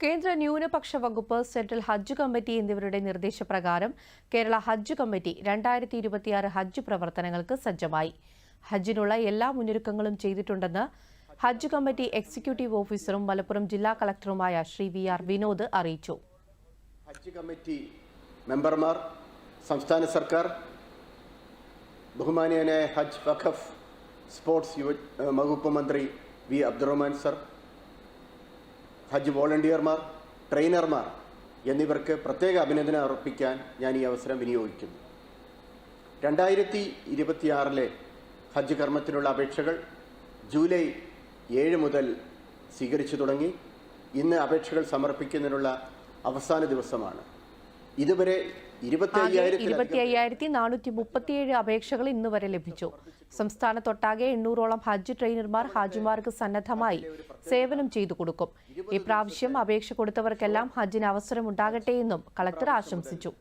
കേന്ദ്ര ന്യൂനപക്ഷ വകുപ്പ് സെൻട്രൽ ഹജ്ജ് കമ്മിറ്റി എന്നിവരുടെ നിർദ്ദേശപ്രകാരം കേരള ഹജ്ജ് കമ്മിറ്റി രണ്ടായിരത്തി ഇരുപത്തിയാറ് ഹജ്ജ് പ്രവർത്തനങ്ങൾക്ക് സജ്ജമായി. ഹജ്ജിനുള്ള എല്ലാ മുന്നൊരുക്കങ്ങളും ചെയ്തിട്ടുണ്ടെന്ന് ഹജ്ജ് കമ്മിറ്റി എക്സിക്യൂട്ടീവ് ഓഫീസറും മലപ്പുറം ജില്ലാ കളക്ടറുമായ ശ്രീ വി ആർ വിനോദ് അറിയിച്ചു. ഹജ്ജ് കമ്മിറ്റി മെമ്പർമാർ സംസ്ഥാന സർക്കാർ ബഹുമാനിയനായ ഹജ്ജ് വഖഫ് സ്പോർട്സ് വകുപ്പ് മന്ത്രി വി അബ്ദുറഹ്മാൻ സർ ഹജ്ജ് വോളണ്ടിയർമാർ ട്രെയിനർമാർ എന്നിവർക്ക് പ്രത്യേക അഭിനന്ദനം അർപ്പിക്കാൻ ഞാൻ ഈ അവസരം വിനിയോഗിക്കുന്നു. രണ്ടായിരത്തി ഇരുപത്തിയാറിലെ ഹജ്ജ് കർമ്മത്തിനുള്ള അപേക്ഷകൾ ജൂലൈ ഏഴ് മുതൽ സ്വീകരിച്ചു തുടങ്ങി. ഇന്ന് അപേക്ഷകൾ സമർപ്പിക്കുന്നതിനുള്ള അവസാന ദിവസമാണ്. ഇതുവരെ ഇരുപത്തി അയ്യായിരത്തി നാനൂറ്റി മുപ്പത്തിയേഴ് അപേക്ഷകൾ ഇന്ന് വരെ ലഭിച്ചു. സംസ്ഥാനത്തൊട്ടാകെ എണ്ണൂറോളം ഹജ്ജ് ട്രെയിനർമാർ ഹാജിമാർക്ക് സന്നദ്ധമായി സേവനം ചെയ്തു കൊടുക്കും. ഇപ്രാവശ്യം അപേക്ഷ കൊടുത്തവർക്കെല്ലാം ഹജ്ജിന് അവസരമുണ്ടാകട്ടെയെന്നും കളക്ടർ ആശംസിച്ചു.